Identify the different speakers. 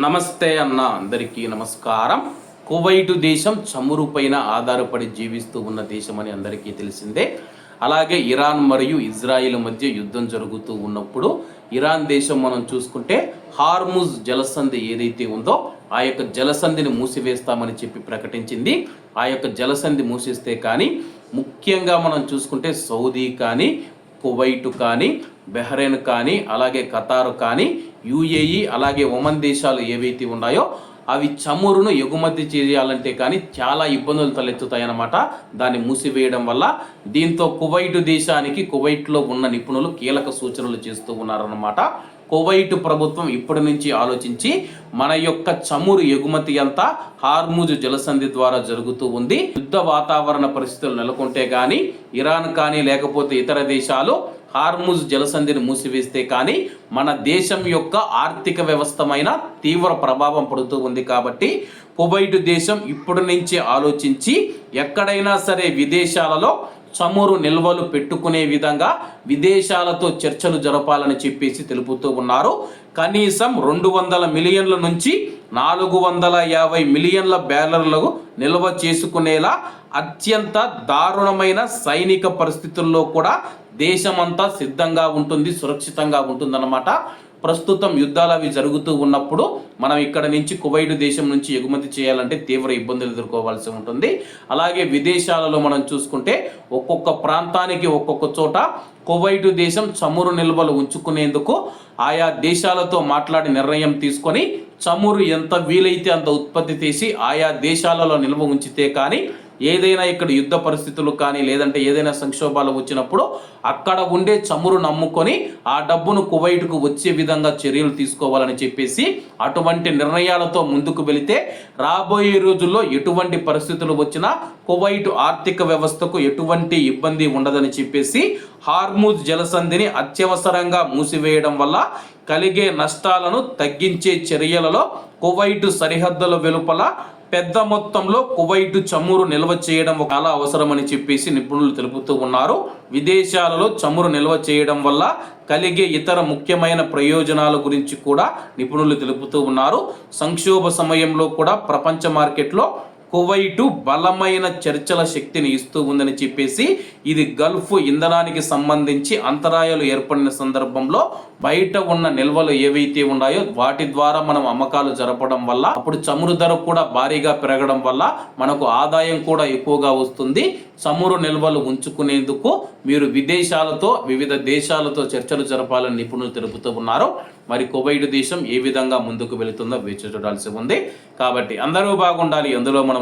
Speaker 1: నమస్తే అన్న అందరికీ నమస్కారం. కువైటు దేశం చమురు పైన ఆధారపడి జీవిస్తూ ఉన్న దేశం అని అందరికీ తెలిసిందే. అలాగే ఇరాన్ మరియు ఇజ్రాయిల్ మధ్య యుద్ధం జరుగుతూ ఉన్నప్పుడు ఇరాన్ దేశం మనం చూసుకుంటే హార్ముజ్ జలసంధి ఏదైతే ఉందో ఆ యొక్క జలసంధిని మూసివేస్తామని చెప్పి ప్రకటించింది. ఆ యొక్క జలసంధి మూసిస్తే కానీ ముఖ్యంగా మనం చూసుకుంటే సౌదీ కానీ కువైట్ కానీ బెహ్రెయిన్ కానీ అలాగే ఖతార్ కానీ యుఏఈ అలాగే ఒమన్ దేశాలు ఏవైతే ఉన్నాయో అవి చమురును ఎగుమతి చేయాలంటే కానీ చాలా ఇబ్బందులు తలెత్తుతాయన్నమాట. దాన్ని మూసివేయడం వల్ల దీంతో కువైట్ దేశానికి కువైట్లో ఉన్న నిపుణులు కీలక సూచనలు చేస్తూ ఉన్నారన్నమాట. కువైట్ ప్రభుత్వం ఇప్పటి నుంచి ఆలోచించి మన యొక్క చమురు ఎగుమతి అంతా హార్ముజ్ జలసంధి ద్వారా జరుగుతూ ఉంది. యుద్ధ వాతావరణ పరిస్థితులు నెలకొంటే కానీ ఇరాన్ కానీ లేకపోతే ఇతర దేశాలు హార్ముజ్ జలసంధిని మూసివేస్తే కానీ మన దేశం యొక్క ఆర్థిక వ్యవస్థమైన తీవ్ర ప్రభావం పడుతూ ఉంది కాబట్టి కువైట్ దేశం ఇప్పటి నుంచే ఆలోచించి ఎక్కడైనా సరే విదేశాలలో చమురు నిల్వలు పెట్టుకునే విధంగా విదేశాలతో చర్చలు జరపాలని చెప్పేసి తెలుపుతూ ఉన్నారు. కనీసం రెండు వందల మిలియన్ల నుంచి నాలుగు వందల యాభై మిలియన్ల బ్యాలర్లకు నిల్వ చేసుకునేలా అత్యంత దారుణమైన సైనిక పరిస్థితుల్లో కూడా దేశమంతా సిద్ధంగా ఉంటుంది సురక్షితంగా ఉంటుందన్నమాట. ప్రస్తుతం యుద్ధాలు అవి జరుగుతూ ఉన్నప్పుడు మనం ఇక్కడ నుంచి కువైట్ దేశం నుంచి ఎగుమతి చేయాలంటే తీవ్ర ఇబ్బందులు ఎదుర్కోవాల్సి ఉంటుంది. అలాగే విదేశాలలో మనం చూసుకుంటే ఒక్కొక్క ప్రాంతానికి ఒక్కొక్క చోట కువైట్ దేశం చమురు నిల్వలు ఉంచుకునేందుకు ఆయా దేశాలతో మాట్లాడి నిర్ణయం తీసుకొని చమురు ఎంత వీలైతే అంత ఉత్పత్తి చేసి ఆయా దేశాలలో నిల్వ ఉంచితే కానీ ఏదైనా ఇక్కడ యుద్ధ పరిస్థితులు కానీ లేదంటే ఏదైనా సంక్షోభాలు వచ్చినప్పుడు అక్కడ ఉండే చమురు నమ్ముకొని ఆ డబ్బును కువైట్కు వచ్చే విధంగా చర్యలు తీసుకోవాలని చెప్పేసి అటువంటి నిర్ణయాలతో ముందుకు వెళితే రాబోయే రోజుల్లో ఎటువంటి పరిస్థితులు వచ్చినా కువైట్ ఆర్థిక వ్యవస్థకు ఎటువంటి ఇబ్బంది ఉండదని చెప్పేసి హార్మూజ్ జలసంధిని అత్యవసరంగా మూసివేయడం వల్ల కలిగే నష్టాలను తగ్గించే చర్యలలో కువైట్ సరిహద్దుల వెలుపల పెద్ద మొత్తంలో కువైట్ చమురు నిల్వ చేయడం చాలా అవసరమని చెప్పేసి నిపుణులు తెలుపుతూ ఉన్నారు. విదేశాలలో చమురు నిల్వ చేయడం వల్ల కలిగే ఇతర ముఖ్యమైన ప్రయోజనాల గురించి కూడా నిపుణులు తెలుపుతూ ఉన్నారు. సంక్షోభ సమయంలో కూడా ప్రపంచ మార్కెట్లో కువైటు బలమైన చర్చల శక్తిని ఇస్తూ ఉందని చెప్పేసి ఇది గల్ఫ్ ఇంధనానికి సంబంధించి అంతరాయాలు ఏర్పడిన సందర్భంలో బయట ఉన్న నిల్వలు ఏవైతే ఉన్నాయో వాటి ద్వారా మనం అమ్మకాలు జరపడం వల్ల అప్పుడు చమురు ధర కూడా భారీగా పెరగడం వల్ల మనకు ఆదాయం కూడా ఎక్కువగా వస్తుంది. చమురు నిల్వలు ఉంచుకునేందుకు మీరు విదేశాలతో వివిధ దేశాలతో చర్చలు జరపాలని నిపుణులు తెలుపుతూ ఉన్నారు. మరి కువైట్ దేశం ఏ విధంగా ముందుకు వెళుతుందో వేచి చూడాల్సి ఉంది. కాబట్టి అందరూ బాగుండాలి. అందులో మనం